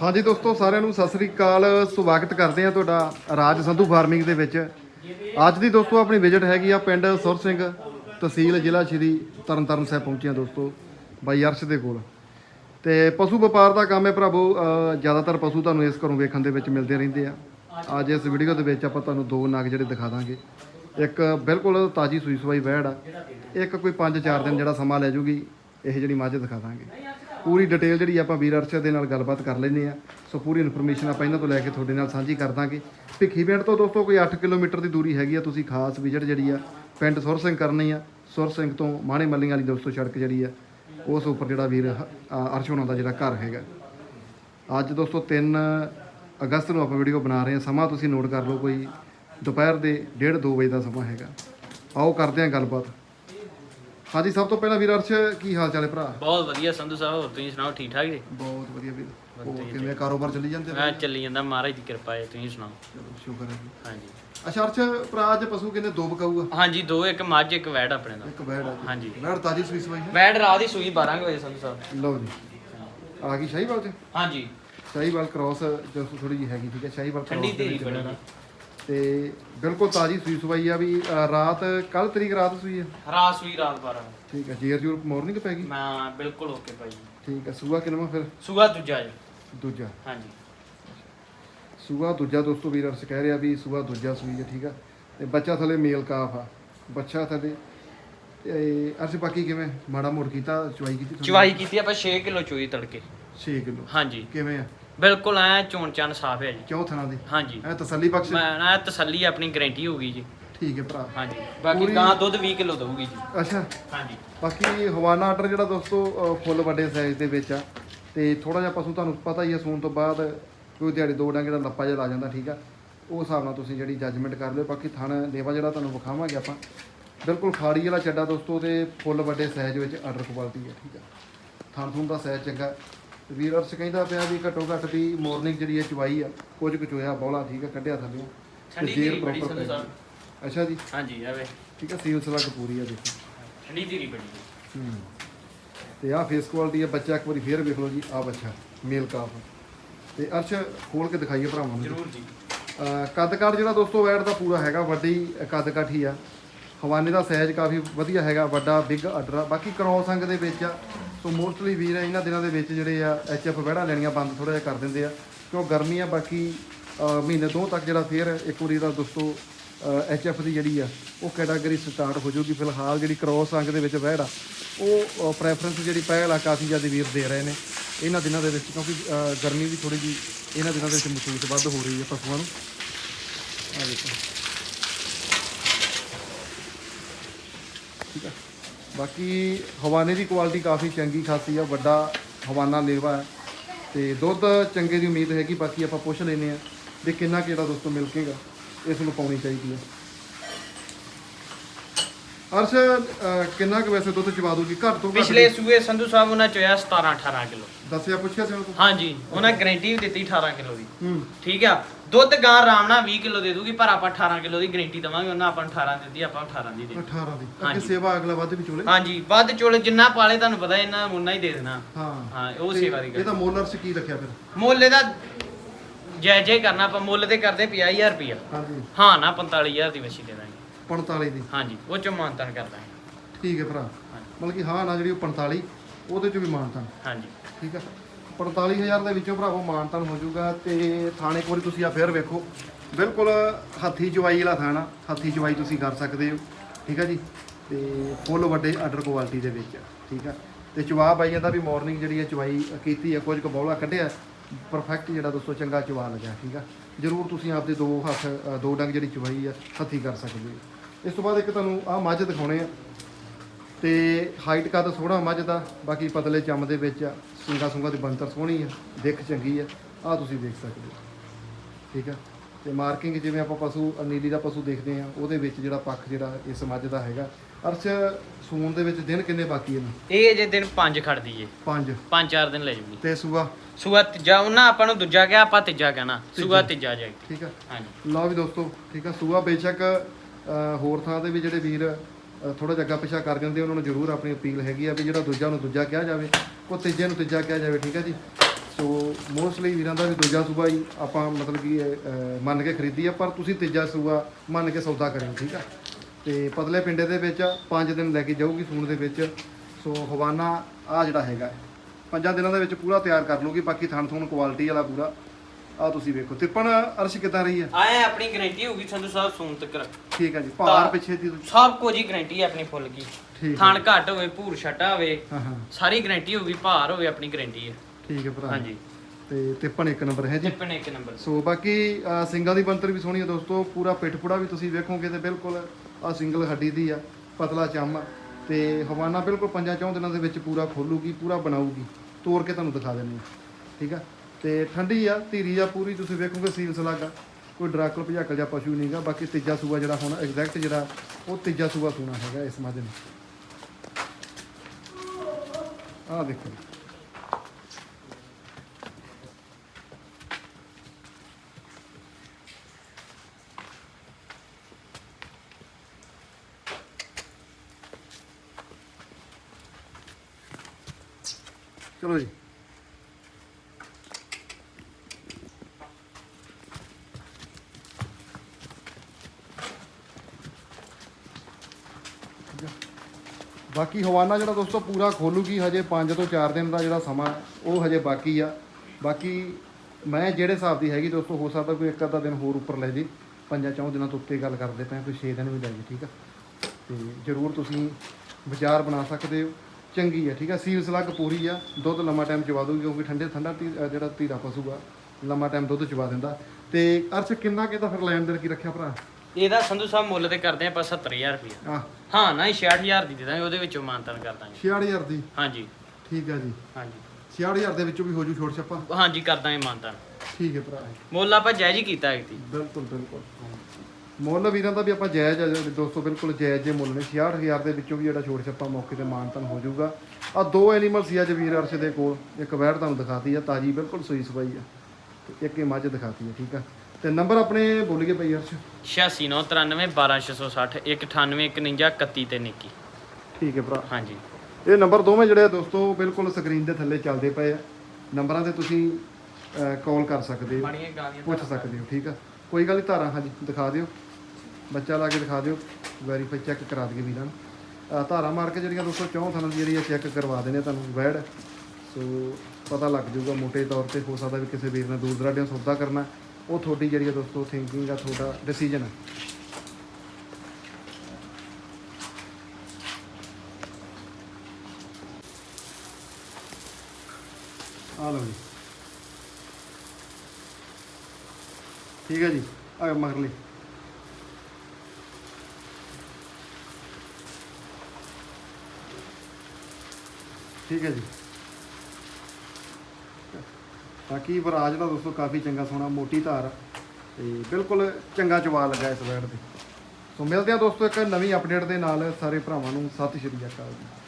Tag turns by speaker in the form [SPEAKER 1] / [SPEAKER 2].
[SPEAKER 1] ਹਾਂਜੀ ਦੋਸਤੋ, ਸਾਰਿਆਂ ਨੂੰ ਸਤਿ ਸ੍ਰੀ ਅਕਾਲ। ਸਵਾਗਤ ਕਰਦੇ ਆ ਤੁਹਾਡਾ ਰਾਜ ਸੰਧੂ ਫਾਰਮਿੰਗ ਦੇ ਵਿੱਚ। ਅੱਜ ਦੀ ਦੋਸਤੋ, ਆਪਣੀ ਵਿਜ਼ਿਟ ਹੈਗੀ ਆ ਪਿੰਡ ਸੁਰ ਸਿੰਘ ਤਹਿਸੀਲ ਜ਼ਿਲ੍ਹਾ ਸ਼੍ਰੀ ਤਰਨਤਾਰਨ ਸਾਹਿਬ ਪਹੁੰਚੇ ਦੋਸਤੋ, ਬਾਈ ਅਰਸ਼ ਦੇ ਕੋਲ। ਤੇ ਪਸ਼ੂ ਵਪਾਰ ਦਾ ਕੰਮ ਹੈ ਭਰਾਵੋ ਜ਼ਿਆਦਾਤਰ ਪਸ਼ੂ ਤੁਹਾਨੂੰ ਇਸ ਘਰੋਂ ਵੇਖਣ ਦੇ ਵਿੱਚ ਮਿਲਦੇ ਰਹਿੰਦੇ ਆ। ਅੱਜ ਇਸ ਵੀਡੀਓ ਦੇ ਵਿੱਚ ਆਪਾਂ ਤੁਹਾਨੂੰ ਦੋ ਨਗ ਜਿਹੜੇ ਦਿਖਾ ਦਾਂਗੇ। ਇੱਕ ਬਿਲਕੁਲ ਤਾਜੀ ਸੂਈ ਸਵਾਈ ਵਹਿੜ ਆ। ਇੱਕ ਕੋਈ 5-4 ਦਿਨ ਜਿਹੜਾ ਸਮਾਂ ਲੈ ਜੂਗੀ, ਇਹ ਜਿਹੜੀ ਮੱਝ ਦਿਖਾ ਦਾਂਗੇ। ਪੂਰੀ ਡਿਟੇਲ ਜਿਹੜੀ ਆਪਾਂ ਵੀਰ ਅਰਸ਼ਦ ਦੇ ਨਾਲ ਗੱਲਬਾਤ ਕਰ ਲੈਂਦੇ ਆ ਸੋ ਪੂਰੀ ਇਨਫੋਰਮੇਸ਼ਨ ਆਪਾਂ ਇਹਨਾਂ ਤੋਂ ਲੈ ਕੇ ਤੁਹਾਡੇ ਨਾਲ ਸਾਂਝੀ ਕਰ ਦਾਂਗੇ। ਭਿੱਖੀ ਪਿੰਡ ਤੋਂ ਦੋਸਤੋ ਕੋਈ 8 ਕਿਲੋਮੀਟਰ ਦੀ ਦੂਰੀ ਹੈਗੀ ਆ ਤੁਸੀਂ ਖਾਸ ਵਿਜ਼ਿਟ ਜਿਹੜੀ ਆ ਪਿੰਡ ਸੁਰ ਸਿੰਘ ਕਰਨੀ ਆ। ਸੁਰ ਸਿੰਘ ਤੋਂ ਮਾਣੇ ਮੱਲੀਆਂ ਵਾਲੀ ਦੋਸਤੋ ਸੜਕ ਜਿਹੜੀ ਆ ਉਸ ਉੱਪਰ ਜਿਹੜਾ ਵੀਰ ਹ- ਅ, ਅਰਸ਼ ਹੋਣਾ ਦਾ ਜਿਹੜਾ ਘਰ ਹੈਗਾ। ਅੱਜ ਦੋਸਤੋ 3 ਅਗਸਤ ਨੂੰ ਆਪਾਂ ਵੀਡੀਓ ਬਣਾ ਰਹੇ ਹਾਂ। ਸਮਾਂ ਤੁਸੀਂ ਨੋਟ ਕਰ ਲਓ ਕੋਈ ਦੁਪਹਿਰ ਦੇ 1:30 2 ਵਜੇ ਦਾ ਸਮਾਂ ਹੈਗਾ। ਆਓ ਕਰਦੇ ਹਾਂ ਗੱਲਬਾਤ। ਹਾਂਜੀ ਸਭ ਤੋਂ ਪਹਿਲਾਂ ਵੀਰ ਅਰਸ਼ ਕੀ ਹਾਲ ਚਾਲ ਹੈ ਭਰਾ?
[SPEAKER 2] ਬਹੁਤ ਵਧੀਆ ਸੰਧੂ ਸਾਹਿਬ ਹੋਰ ਤੁਸੀਂ ਸੁਣਾਓ ਠੀਕ ਠਾਕ ਜੀ?
[SPEAKER 1] ਬਹੁਤ ਵਧੀਆ ਵੀਰ। ਉਹ ਕਿਵੇਂ ਕਾਰੋਬਾਰ ਚੱਲੀ ਜਾਂਦੇ
[SPEAKER 2] ਮੈਂ ਚੱਲੀ ਜਾਂਦਾ ਮਹਾਰਾਜ ਦੀ ਕਿਰਪਾ ਹੈ ਤੁਸੀਂ ਸੁਣਾਓ?
[SPEAKER 1] ਚਲੋ ਸ਼ੁਕਰ ਹੈ ਜੀ।
[SPEAKER 2] ਹਾਂਜੀ।
[SPEAKER 1] ਅੱਛਾ ਅਰਸ਼ ਭਰਾ ਅੱਜ ਪਸ਼ੂ ਕਿੰਨੇ ਦੋ ਬਕਾਊਗਾ
[SPEAKER 2] ਹਾਂਜੀ ਦੋ ਇੱਕ ਮੱਝ ਇੱਕ ਵੈੜ ਆਪਣੇ ਦਾ
[SPEAKER 1] ਇੱਕ ਬੈੜ ਆ ਜੀ।
[SPEAKER 2] ਹਾਂਜੀ।
[SPEAKER 1] ਬੈੜ ਤਾਜੀ ਸੂਈ ਸਵਾਈ ਹੈ?
[SPEAKER 2] ਵੈੜ ਰਾਤ ਦੀ ਸੂਈ 12 ਕੁ ਵਜੇ ਸੰਧੂ ਸਾਹਿਬ।
[SPEAKER 1] ਲਓ ਜੀ। ਆ ਗਈ ਸ਼ਾਹੀਵਾਲ ਚ?
[SPEAKER 2] ਹਾਂਜੀ।
[SPEAKER 1] ਸ਼ਾਹੀਵਾਲ ਕ੍ਰਾਸ ਜੋ ਥੋੜੀ ਜੀ ਹੈਗੀ ਠੀਕ ਹੈ ਸ਼ਾਹੀਵਾਲ
[SPEAKER 2] ਠੰਡੀ
[SPEAKER 1] cross ਦੇ
[SPEAKER 2] ਧੀਰੀ
[SPEAKER 1] ਵਿੱਚ
[SPEAKER 2] ਬਣੀ
[SPEAKER 1] ਬੈੜ ਆ। ਤੇ ਬਿਲਕੁਲ ਤਾਜੀ ਸੂਈ ਸਵਾਈ ਆ ਵੀ ਅ, ਰਾਤ ਕੱਲ ਤਰੀਕ ਰਾਤ ਸੂਈ ਹੈ
[SPEAKER 2] ਰਾਤ ਸੂਈ ਰਾਤ 12
[SPEAKER 1] ਠੀਕ ਹੈ ਜੇਰ ਜੂਰ ਮਾਰਨਿੰਗ ਪੈ ਗਈ?
[SPEAKER 2] ਮੈਂ ਬਿਲਕੁਲ ਓਕੇ ਭਾਈ
[SPEAKER 1] ਠੀਕ ਹੈ ਸੂਆ ਕਿਨਵਾ ਫਿਰ?
[SPEAKER 2] ਸੂਆ ਦੂਜਾ ਜੀ।
[SPEAKER 1] ਦੂਜਾ।
[SPEAKER 2] ਹਾਂਜੀ।
[SPEAKER 1] ਸੂਆ ਦੂਜਾ ਦੋਸਤੋ ਵੀਰ ਅਰਸ਼ ਕਹਿ ਰਿਹਾ ਵੀ ਸੂਆ ਦੂਜਾ ਸੂਈ ਹੈ ਠੀਕ ਆ। ਤੇ ਬੱਚਾ ਥਲੇ ਮੇਲ ਕਾਫ ਆ ਬੱਚਾ ਥਲੇ। ਤੇ ਅਰਸ਼ ਬਾਕੀ ਕਿਵੇਂ? ਮਾੜਾ ਮੋੜ ਕੀਤਾ ਚੁਆਈ ਕੀਤੀ?
[SPEAKER 2] ਚਵਾਈ ਕੀਤੀ ਆਪਾਂ 6 ਕਿਲੋ ਚੋਈ ਤੜਕੇ।
[SPEAKER 1] 6 ਕਿਲੋ?
[SPEAKER 2] ਹਾਂਜੀ।
[SPEAKER 1] ਕਿਵੇਂ ਆ?
[SPEAKER 2] ਬਿਲਕੁਲ ਐ ਚੋਣ ਚੰਨ ਸਾਫ਼ ਹੈ ਜੀ।
[SPEAKER 1] ਕਿਉਂ ਥਣਾ ਦੀ?
[SPEAKER 2] ਹਾਂਜੀ।
[SPEAKER 1] ਐ ਤਸੱਲੀ ਬਖਸ਼
[SPEAKER 2] ਮੈਂ ਨਾ ਤਸੱਲੀ ਆਪਣੀ ਗਾਰੰਟੀ ਹੋ ਗਈ ਜੀ।
[SPEAKER 1] ਠੀਕ ਹੈ ਭਰਾ।
[SPEAKER 2] ਹਾਂਜੀ। ਬਾਕੀ
[SPEAKER 1] ਪੂਰੀ-
[SPEAKER 2] ਗਾਂ ਦੁੱਧ 20 ਕਿਲੋ ਦਊਗੀ ਜੀ।
[SPEAKER 1] ਅੱਛਾ।
[SPEAKER 2] ਹਾਂਜੀ।
[SPEAKER 1] ਬਾਕੀ ਹਵਾਨਾ ਆਰਡਰ ਜਿਹੜਾ ਦੋਸਤੋ ਅ, ਫੁੱਲ ਵੱਡੇ ਸਾਈਜ਼ ਦੇ ਵਿੱਚ ਆ। ਤੇ ਥੋੜਾ ਜਿਹਾ ਪਸ਼ੂ ਤੁਹਾਨੂੰ ਪਤਾ ਹੀ ਹੈ ਸੂਣ ਤੋਂ ਬਾਅਦ ਕੋਈ ਦਿਹਾੜੀ ਦੋ ਡੰਗ ਦਾ ਲੱਪਾ ਜਿਹਾ ਲਾ ਜਾਂਦਾ ਠੀਕ ਆ। ਉਹ ਹਿਸਾਬ ਨਾਲ ਤੁਸੀਂ ਜਿਹੜੀ ਜੱਜਮੈਂਟ ਕਰ ਲਿਓ। ਬਾਕੀ ਥਣ ਲੇਵਾ ਜਿਹੜਾ ਤੁਹਾਨੂੰ ਵਿਖਾਵਾਂਗੇ ਆਪਾਂ। ਬਿਲਕੁਲ ਖਾੜੀ ਵਾਲਾ ਚੱਡਾ ਦੋਸਤੋ ਤੇ ਫੁੱਲ ਵੱਡੇ ਸਾਈਜ਼ ਵਿੱਚ ਆਰਡਰ ਕੁਆਲਿਟੀ ਹੈ ਠੀਕ ਆ। ਥਣ ਥੂਣ ਦਾ ਸਾਈਜ਼ ਚੰਗਾ। ਵੀਰ ਅਰਸ਼ ਕਹਿੰਦਾ ਪਿਆ ਵੀ ਘੱਟੋ ਘੱਟ ਵੀ ਮਾਰਨਿੰਗ ਜਿਹੜੀ ਹੈ ਚਵਾਈ ਆ ਕੁਝ ਕੁ ਚੋਇਆ ਬੌਲਾ ਠੀਕ ਆ ਕੱਢਿਆ ਥੱਲੇ
[SPEAKER 2] ਠੰਡੀ ਧੀਰੀ ਬੜੀ ਸੰਧੂ ਸਾਹਿਬ
[SPEAKER 1] ਅੱਛਾ ਜੀ।
[SPEAKER 2] ਹਾਂਜੀ ਆਵੇ
[SPEAKER 1] ਠੀਕ ਆ ਸੀਲ ਸਲੱਗ ਪੂਰੀ ਆ ਦੇਖੋ।
[SPEAKER 2] ਠੰਡੀ ਧੀਰੀ ਬੜੀ
[SPEAKER 1] ਹੂੰ। ਤੇ ਆਹ ਫੇਸ ਕੁਆਲਿਟੀ ਹੈ ਬੱਚਾ ਇੱਕ ਵਾਰੀ ਫੇਰ ਵੇਖ ਲਓ ਜੀ ਆਹ ਬੱਚਾ ਮੇਲ ਕਾਫ ਤੇ ਅਰਸ਼ ਖੋਲ ਕੇ ਦਿਖਾਈਏ ਭਰਾਵਾਂ ਨੂੰ
[SPEAKER 2] ਜ਼ਰੂਰ ਜੀ।
[SPEAKER 1] ਅਹ ਕੱਦ ਕਾਠ ਜਿਹੜਾ ਦੋਸਤੋ ਵੈਟ ਦਾ ਪੂਰਾ ਹੈਗਾ ਵੱਡੀ ਕੱਦ ਕਾਠ ਆ। ਹਵਾਨੇ ਦਾ ਸਾਈਜ਼ ਕਾਫੀ ਵਧੀਆ ਹੈਗਾ, ਵੱਡਾ, ਬਿਗ ਆਰਡਰ ਆ ਬਾਕੀ ਕਰੋਸ ਅੰਗ ਦੇ ਵਿੱਚ ਆ। ਸੋ ਮੋਸਟਲੀ ਵੀਰ ਇਹਨਾਂ ਦਿਨਾਂ ਦੇ ਵਿੱਚ ਜਿਹੜੇ ਆ ਐਚਐਫ ਵੈੜਾ ਲੈਣੀਆਂ ਬੰਦ ਥੋੜਾ ਜਿਹਾ ਕਰ ਦਿੰਦੇ ਆ। ਕਿਉਂ ਗਰਮੀ ਆ, ਬਾਕੀ ਮਹੀਨੇ ਦੋ ਤੱਕ ਜਿਹੜਾ ਫੇਰ ਇੱਕ ਵਾਰੀ ਦਾ ਦੋਸਤੋ ਐਚਐਫ ਦੀ ਜਿਹੜੀ ਆ, ਉਹ ਕੈਟਾਗਰੀ ਸਟਾਰਟ ਹੋ ਜਾਊਗੀ। ਫਿਲਹਾਲ ਜਿਹੜੀ ਕ੍ਰੋਸ ਅੰਗ ਦੇ ਵਿੱਚ ਵਹਿੜ ਆ ਉਹ ਪ੍ਰੈਫਰੈਂਸ ਜਿਹੜੀ ਪਹਿਲ ਆ, ਕਾਫੀ ਜ਼ਿਆਦਾ ਵੀਰ ਦੇ ਰਹੇ ਨੇ। ਇਹਨਾਂ ਦਿਨਾਂ ਦੇ ਵਿੱਚ, ਕਿਉਂਕਿ ਗਰਮੀ ਵੀ ਥੋੜੀ ਜੀ ਇਹਨਾਂ ਦਿਨਾਂ ਦੇ ਵਿੱਚ ਮਹਿਸੂਸ ਵੱਧ ਹੋ ਰਹੀ ਹੈ ਪਸ਼ੂਆਂ ਨੂੰ। ਆ ਦੇਖੋ। ਠੀਕ ਆ। ਬਾਕੀ ਹਵਾਨੇ ਦੀ ਕੁਆਲਿਟੀ ਕਾਫੀ ਚੰਗੀ ਖਾਸੀ ਆ ਵੱਡਾ ਹਵਾਨਾ ਲੇਵਾ ਹੈ। ਤੇ ਦੁੱਧ ਚੰਗੇ ਦੀ ਉਮੀਦ ਹੈਗੀ ਬਾਕੀ ਆਪਾਂ ਪੁੱਛ ਲੈਨੇ ਆ ਵੀ ਕਿੰਨਾ ਕਿਹੜਾ ਦੋਸਤੋ ਮਿਲਕੇਗਾ। ਇਸ ਨੂੰ ਪਾਉਣੀ ਚਾਹੀਦੀ ਹੈ। ਅਰਸ਼ ਕਿੰਨਾ ਕੁ ਵੈਸੇ ਦੁੱਧ ਚਵਾ ਦੂਗੀ ਘੱਟ ਤੋਂ ਘੱਟ
[SPEAKER 2] ਪਿਛਲੇ ਸੂਏ ਸੰਧੂ ਸਾਹਿਬ ਉਹਨਾਂ ਚੋਇਆ 17 18 ਕਿਲੋ।
[SPEAKER 1] ਦੱਸਿਆ ਪੁੱਛਿਆ ਸੀ ਉਹ
[SPEAKER 2] ਹਾਂਜੀ ਉਹਨਾਂ ਗਾਰੰਟੀ ਵੀ ਦਿੱਤੀ 18 ਕਿਲੋ ਦੀ।
[SPEAKER 1] ਹੂੰ।
[SPEAKER 2] ਠੀਕ ਆ। ਦੁੱਧ ਗਾਂ ਆਰਾਮ ਨਾਲ 20 ਕਿਲੋ ਦੇ ਦੂਗੀ ਪਰ ਆਪਾਂ 18 ਕਿਲੋ ਦੀ ਗਾਰੰਟੀ ਦਵਾਂਗੇ ਉਹਨਾਂ ਆਪਾਂ ਨੂੰ 18 ਦਿੱਤੀ ਆਪਾਂ 18 ਦੀ ਦੇ
[SPEAKER 1] 18 ਦੀ ਅੱਗੇ
[SPEAKER 2] ਹਾਂਜੀ।
[SPEAKER 1] ਸੇਵਾ ਅਗਲਾ ਵੱਧ ਵੀ ਚੋਲੇ।
[SPEAKER 2] ਹਾਂਜੀ ਵੱਧ ਚੋਲੇ ਜਿੰਨਾ ਪਾਲੇ ਤੁਹਾਨੂੰ ਪਤਾ ਇਹਨਾਂ ਉਹਨਾਂ ਹੀ ਦੇ ਦੇਣਾ।
[SPEAKER 1] ਹਾਂ।
[SPEAKER 2] ਹਾਂ ਉਹ
[SPEAKER 1] ਤੇ
[SPEAKER 2] ਸੇਵਾ ਦੀ
[SPEAKER 1] ਇਹਦਾ
[SPEAKER 2] ਗੱਲ
[SPEAKER 1] ਮੁੱਲ ਅਰਸ਼ ਕੀ ਰੱਖਿਆ ਫਿਰ?
[SPEAKER 2] ਮੁੱਲ ਇਹਦਾ ਜੈ ਜੈ ਕਰਨਾ ਆਪਾਂ ਮੁੱਲ ਤੇ ਕਰਦੇ 50000 ਰੁਪਿਆ
[SPEAKER 1] ਹਾਂਜੀ।
[SPEAKER 2] ਹਾਂ ਨਾ 45000 ਦੀ ਵਛੀ ਦੇ ਦਾਂਗੇ।
[SPEAKER 1] 45 ਦੀ।
[SPEAKER 2] ਹਾਂਜੀ ਉਹ ਚ ਮਾਨਤਨ ਕਰ ਦਾਂਗੇ।
[SPEAKER 1] ਠੀਕ ਹੈ ਭਰਾ। ਮਤਲਬ ਕਿ ਹਾਂ ਨਾ ਜਿਹੜੀ ਉਹ 45 ਉਹਦੇ ਚ ਵੀ ਮਾਨਤਾਨ।
[SPEAKER 2] ਹਾਂਜੀ।
[SPEAKER 1] ਠੀਕ ਹੈ 45000 ਦੇ ਵਿੱਚੋਂ ਭਰਾਵੋ ਮਾਨਤਾਨ ਹੋ ਜਾਊਗਾ ਤੇ ਥਾਣੇ ਕੋਲ ਤੁਸੀਂ ਆ ਫੇਰ ਵੇਖੋ। ਬਿਲਕੁਲ ਹੱਥੀ ਚਵਾਈ ਵਾਲਾ ਥਾਣਾ, ਹੱਥੀ ਚਵਾਈ ਤੁਸੀਂ ਕਰ ਸਕਦੇ ਹੋ। ਠੀਕ ਆ ਜੀ? ਤੇ ਫੁੱਲ ਵੱਡੇ ਆਰਡਰ ਕੁਆਲਿਟੀ ਦੇ ਵਿੱਚ ਠੀਕ ਆ? ਤੇ ਚਵਾ ਬਾਈ ਦਾ ਵੀ ਮਾਰਨਿੰਗ ਜਿਹੜੀ ਹੈ ਚਵਾਈ ਕੀਤੀ ਹੈ ਕੁਝ ਕੁ ਬੌਲਾ ਕੱਢਿਆ। ਪਰਫੈਕਟ ਜਿਹੜਾ ਦੋਸਤੋ, ਚੰਗਾ ਚਵਾ ਲੱਗਿਆ ਠੀਕ ਆ? ਜਰੂਰ ਤੁਸੀਂ ਆਪਦੇ ਦੋ ਹੱਥ ਦੋ ਡੰਗ ਜਿਹੜੀ ਚਵਾਈ ਆ, ਹੱਥੀ ਕਰ ਸਕਦੇ ਹੋ। ਇਸ ਤੋਂ ਬਾਅਦ ਇੱਕ ਤੁਹਾਨੂੰ ਆਹ ਮੱਝ ਦਿਖਾਉਣੇ ਆ। ਤੇ ਹਾਈਟ ਕੱਦ ਸੋਹਣਾ ਮੱਝ ਦਾ ਬਾਕੀ ਪਤਲੇ ਚੰਮ ਦੇ ਵਿੱਚ ਆ ਸਿੰਗਾ ਸੁੰਗਾ ਦੀ ਬੰਤਰ ਸੋਹਣੀ ਆ ਦਿੱਖ ਚੰਗੀ ਆ ਆ ਤੁਸੀਂ ਦੇਖ ਸਕਦੇ ਹੋ। ਠੀਕ ਆ? ਤੇ ਮਾਰਕਿੰਗ ਜਿਵੇਂ ਆਪਾਂ ਪਸ਼ੂ ਨੀਲੀ ਦਾ ਪਸ਼ੂ ਦੇਖਦੇ ਆ ਉਹਦੇ ਵਿੱਚ ਜਿਹੜਾ ਪੱਖ ਜਿਹੜਾ ਇਸ ਮੱਝ ਦਾ ਹੈਗਾ ਅਰਸ਼ ਸੂਣ ਦੇ ਵਿੱਚ ਦਿਨ ਕਿੰਨੇ ਬਾਕੀ ਹਨ
[SPEAKER 2] ਇਹ ਜੇ ਦਿਨ 5 ਖੜਦੀ ਏ।
[SPEAKER 1] ਪੰਜ।
[SPEAKER 2] 5-4 ਦਿਨ ਲੈ ਜੂਗੀ।
[SPEAKER 1] ਤੇ ਸੂਆ?
[SPEAKER 2] ਸੂਆ ਤੀਜਾ ਉਹਨਾਂ ਆਪਾਂ ਨੂੰ ਦੂਜਾ ਕਿਹਾ ਆਪਾਂ ਤੀਜਾ ਕਹਿਣਾ। ਸੂਆ ਤੀਜਾ ਜਾਈ
[SPEAKER 1] ਠੀਕ ਆ?
[SPEAKER 2] ਹਾਂਜੀ।
[SPEAKER 1] ਲਓ ਵੀ ਦੋਸਤੋ ਠੀਕ ਆ? ਸੂਆ ਬੇਸ਼ੱਕ ਹੋਰ ਥਾਂ ਤੇ ਵੀ ਜਿਹੜੇ ਵੀਰ ਥੋੜਾ ਜਿਹਾ ਅੱਗਾ ਪਿਛਾ ਕਰ ਦਿੰਦੇ, ਉਹਨਾਂ ਨੂੰ ਜ਼ਰੂਰ ਆਪਣੀ ਅਪੀਲ ਹੈਗੀ ਆ ਵੀ ਜਿਹੜਾ ਦੂਜਾ ਨੂੰ ਦੂਜਾ ਕਿਹਾ ਜਾਵੇ, ਉਹ ਤੀਜੇ ਨੂੰ ਤੀਜਾ ਕਿਹਾ ਜਾਵੇ, ਠੀਕ ਆ ਜੀ? ਸੋ ਮੋਸਟਲੀ ਵੀਰਾਂ ਦਾ ਵੀ ਦੂਜਾ ਸੂਬਾ ਹੀ ਆਪਾਂ ਮਤਲਬ ਕਿ ਮੰਨ ਕੇ ਖਰੀਦੀ ਆ, ਪਰ ਤੁਸੀਂ ਤੀਜਾ ਸੂਬਾ ਮੰਨ ਕੇ ਸੌਦਾ ਕਰਿਓ, ਠੀਕ ਆ? ਤੇ ਪਤਲੇ ਪਿੰਡੇ ਦੇ ਵਿੱਚ 5 ਦਿਨ ਲੈ ਕੇ ਜਾਊਗੀ ਸੂਣ ਦੇ ਵਿੱਚ। ਸੋ ਹਵਾਨਾ ਆ ਜਿਹੜਾ ਹੈਗਾ, ਪੰਜਾਂ ਦਿਨਾਂ ਦੇ ਵਿੱਚ ਪੂਰਾ ਤਿਆਰ ਕਰ ਲੂਗੀ ਬਾਕੀ ਥਣ ਥਣ ਕੁਆਲਿਟੀ ਵਾਲਾ ਪੂਰਾ। ਆ ਤੁਸੀਂ ਵੇਖੋ ਤਿੱਪਣ ਅਰਸ਼ ਕਿੱਦਾਂ ਰਹੀ ਹੈ?
[SPEAKER 2] ਆਏ ਆਪਣੀ ਗਾਰੰਟੀ ਹੋਊਗੀ ਸੰਧੂ ਸਾਹਿਬ ਸੂਨ ਤੱਕ।
[SPEAKER 1] ਠੀਕ ਹੈ ਜੀ ਭਾਰ ਪਿੱਛੇ ਦੀ
[SPEAKER 2] ਸਭ ਕੁਝ ਹੀ ਗਾਰੰਟੀ ਹੈ ਆਪਣੀ ਫੁੱਲ ਕੀ
[SPEAKER 1] ਠੀਕ
[SPEAKER 2] ਥਣ ਘੱਟ ਹੋਵੇ ਭੂਰ ਛਟਾ ਹੋਵੇ
[SPEAKER 1] ਹਾਂ ਹਾਂ।
[SPEAKER 2] ਸਾਰੀ ਗਾਰੰਟੀ ਹੋਊਗੀ ਭਾਰ ਹੋਵੇ ਆਪਣੀ ਗਾਰੰਟੀ ਹੈ।
[SPEAKER 1] ਠੀਕ ਹੈ ਭਰਾ।
[SPEAKER 2] ਹਾਂਜੀ।
[SPEAKER 1] ਤੇ ਤਿੱਪਣ ਇੱਕ ਨੰਬਰ ਹੈ ਜੀ।
[SPEAKER 2] ਟਿੱਪਣ ਇੱਕ ਨੰਬਰ।
[SPEAKER 1] ਸੋ ਬਾਕੀ ਅਹ, ਸਿੰਗਾਂ ਦੀ ਬੰਤਰ ਵੀ ਸੋਹਣੀ ਹੈ ਦੋਸਤੋ ਪੂਰਾ ਪਿੱਠ ਪੁੜਾ ਵੀ ਤੁਸੀਂ ਵੇਖੋਗੇ ਤੇ ਬਿਲਕੁਲ ਆ ਸਿੰਗਲ ਹੱਡੀ ਦੀ ਆ ਪਤਲਾ ਚੰਮ ਆ। ਤੇ ਹਵਾਨਾ ਬਿਲਕੁਲ ਪੰਜਾਂ ਚੌਂ ਦਿਨਾਂ ਦੇ ਵਿੱਚ ਪੂਰਾ ਖੋਲੂਗੀ ਪੂਰਾ ਬਣਾਊਗੀ। ਤੋੜ ਕੇ ਤੁਹਾਨੂੰ ਦਿਖਾ ਆ। ਠੀਕ ਆ? ਤੇ ਠੰਡੀ ਆ, ਧੀਰੀ ਆ ਪੂਰੀ, ਤੁਸੀਂ ਵੇਖੋਗੇ ਸੀਲ ਸਲਾਗਾ। ਕੋਈ ਡਰਾਕਲ, ਭਜਾਕਲ ਜਾਂ ਪਸ਼ੂ ਨਹੀਂਗਾ ਬਾਕੀ ਤੀਜਾ ਸੂਆ ਜਿਹੜਾ ਹੁਣ ਐਗਜ਼ੈਕਟ ਜਿਹੜਾ, ਉਹ ਤੀਜਾ ਸੂਆ ਸੂਣਾ ਹੈਗਾ ਇਸ ਮੱਝ ਨੂੰ ਆਹ ਦੇਖੋ। ਚਲੋ ਜੀ। ਬਾਕੀ ਹਵਾਨਾ ਜਿਹੜਾ ਦੋਸਤੋ ਪੂਰਾ ਖੋਲੂਗੀ ਹਜੇ 5 ਤੋਂ 4 ਦਿਨ ਦਾ ਜਿਹੜਾ ਸਮਾਂ, ਉਹ ਹਜੇ ਬਾਕੀ ਆ। ਬਾਕੀ ਮੈਂ ਜਿਹੜੇ ਹਿਸਾਬ ਦੀ ਹੈਗੀ ਦੋਸਤੋ, ਹੋ ਸਕਦਾ ਕੋਈ ਇੱਕ ਅੱਧਾ ਦਿਨ ਹੋਰ ਉੱਪਰ ਲੈ ਜੇ। ਪੰਜਾਂ ਚੌਂ ਦਿਨਾਂ ਤੋਂ ਉੱਤੇ ਗੱਲ ਕਰਦੇ ਪਏ ਕੋਈ 6 ਦਿਨ ਵੀ ਲੈ ਜੇ, ਠੀਕ ਆ? ਤੇ ਜ਼ਰੂਰ ਤੁਸੀਂ ਵਿਚਾਰ ਬਣਾ ਸਕਦੇ ਹੋ। ਚੰਗੀ ਆ, ਠੀਕ ਆ? ਸੀਲ ਸਲੱਗ ਪੂਰੀ ਆ। ਦੁੱਧ ਲੰਮਾ ਟਾਈਮ ਚਵਾ ਦੂਗੀ ਕਿਉਂਕਿ ਠੰਡੇ ਠੰਡਾ ਧੀ- ਜਿਹੜਾ ਧੀਰਾ ਪਸ਼ੂ ਲੰਮਾ ਟਾਈਮ ਦੁੱਧ ਚਵਾ ਦਿੰਦਾ। ਤੇ ਅਰਸ਼, ਕਿੰਨਾ ਕਿਦਾ ਫਿਰ ਲੈਣ ਦੇਣ ਕੀ ਰੱਖਿਆ ਭਰਾ?
[SPEAKER 2] ਇਹਦਾ ਸੰਧੂ ਸਾਹਿਬ ਮੁੱਲ ਤੇ ਕਰਦੇ ਆਪਾਂ 70000 ਰੁਪਇਆ
[SPEAKER 1] ਆ
[SPEAKER 2] ਹਾਂ। ਨਾ ਹੀ 66000 ਦੀ ਦੇ ਦਾਂਗੇ ਉਹਦੇ ਵਿੱਚੋਂ ਮਾਨਤਨ ਕਰ ਦਾਂਗੇ।
[SPEAKER 1] 66000 ਦੀ?
[SPEAKER 2] ਹਾਂਜੀ।
[SPEAKER 1] ਠੀਕ ਆ ਜੀ।
[SPEAKER 2] ਹਾਂਜੀ।
[SPEAKER 1] 66000 ਦੇ ਵਿੱਚੋਂ ਵੀ ਹੋ ਜੂ ਛੋਟ ਛੱਪਾ?
[SPEAKER 2] ਹਾਂਜੀ ਕਰ ਦਾਂਗੇ ਮਾਨਤਨ
[SPEAKER 1] ਠੀਕ ਹੈ ਭਰਾ।
[SPEAKER 2] ਮੁੱਲ ਆਪਾਂ ਜਾਇਜ਼ ਹੀ ਕੀਤਾ ਇੱਕ ਦੀ।
[SPEAKER 1] ਬਿਲਕੁਲ ਬਿਲਕੁਲ। ਮੁੱਲ ਵੀਰਾਂ ਦਾ ਵੀ ਆਪਾਂ ਜਾਇਜ਼ ਆ ਦੋਸਤੋ ਬਿਲਕੁਲ ਜਾਇਜ਼ ਜੇ ਮੁੱਲ ਨੇ। 66000 ਦੇ ਵਿੱਚੋਂ ਵੀ ਜਿਹੜਾ ਛੋਟ ਛੱਪਾ ਮੌਕੇ ਤੇ ਮਾਨਤਨ ਹੋ ਜਾਊਗਾ ਆ ਦੋ ਐਨੀਮਲ ਸੀ ਅੱਜ ਵੀਰ ਅਰਸ਼ ਦੇ ਕੋਲ। ਇੱਕ ਵੈੜ ਤੁਹਾਨੂੰ ਦਿਖਾਤੀ ਆ ਤਾਜੀ ਬਿਲਕੁਲ ਸੂਈ ਸਵਾਈ ਆ। ਤੇ ਇੱਕ ਇਹ ਮੱਝ ਦਿਖਾਤੀ ਆ ਠੀਕ ਆ? ਤੇ ਨੰਬਰ ਆਪਣੇ ਬੋਲੀਏ ਪਈ ਅਰਸ਼।
[SPEAKER 2] 8693 12660 198 ਤੇ ਨਿੱਕੀ।
[SPEAKER 1] ਠੀਕ ਹੈ ਭਰਾ।
[SPEAKER 2] ਹਾਂਜੀ।
[SPEAKER 1] ਇਹ ਨੰਬਰ ਦੋਵੇਂ ਜਿਹੜੇ ਆ ਦੋਸਤੋ ਬਿਲਕੁਲ ਸਕਰੀਨ ਦੇ ਥੱਲੇ ਚੱਲਦੇ ਪਏ ਆ। ਨੰਬਰਾਂ ਤੇ ਤੁਸੀਂ ਕਾਲ ਕਰ ਸਕਦੇ ਹੋ।
[SPEAKER 2] ਗਾਲੀਆਂ
[SPEAKER 1] ਪੁੱਛ ਸਕਦੇ ਹੋ ਠੀਕ ਆ? ਕੋਈ ਗੱਲ ਨਹੀਂ ਧਾਰਾਂ ਹਾਂਜੀ ਦਿਖਾ ਦਿਓ। ਬੱਚਾ ਲਾ ਕੇ ਦਿਖਾ ਦਿਓ। ਵੈਰੀਫਾਈ ਚੈੱਕ ਕਰਾ ਦਈਏ ਵੀਰਾਂ ਨੂੰ। ਧਾਰਾਂ ਮਾਰ ਕੇ ਜਿਹੜੀਆਂ ਦੋਸਤੋ ਚੌਂ ਥਾਂ ਦੀ ਜਿਹੜੀ ਆ ਚੈੱਕ ਕਰਵਾ ਦੇਣੇ ਆ ਤੁਹਾਨੂੰ ਵੈੜ। ਸੋ ਪਤਾ ਲੱਗ ਜਾਊਗਾ ਮੋٹے ਤੌਰ ਤੇ ਹੋ ਸਕਦਾ ਵੀ ਕਿਸੇ ਵੀਰ ਨੇ ਦੂਰ ਦਰਾਡਿਆਂ ਸੌਦਾ ਕਰਨਾ। ਉਹ ਤੁਹਾਡੀ ਜਿਹੜੀ ਆ ਦੋਸਤੋ ਥਿੰਕਿੰਗ ਆ, ਤੁਹਾਡਾ ਡਿਸੀਜਨ ਹੈ ਆ ਲਓ ਜੀ। ਠੀਕ ਹੈ ਜੀ, ਆ ਮਗਰ ਠੀਕ ਹੈ ਜੀ। ਬਾਕੀ ਵਰਾਜ ਦਾ ਦੋਸਤੋ ਕਾਫੀ ਚੰਗਾ ਸੋਹਣਾ ਮੋਟੀ ਧਾਰ ਆ। ਤੇ ਬਿਲਕੁਲ ਚੰਗਾ ਚਵਾ ਲੱਗਾ ਇਸ ਵੈੜ ਤੇ। ਸੋ ਮਿਲਦੇ ਆ ਦੋਸਤੋ ਇੱਕ ਨਵੀਂ ਅਪਡੇਟ ਦੇ ਨਾਲ। ਸਾਰੇ ਭਰਾਵਾਂ ਨੂੰ ਸਤਿ ਸ਼੍ਰੀ ਅਕਾਲ ਜੀ।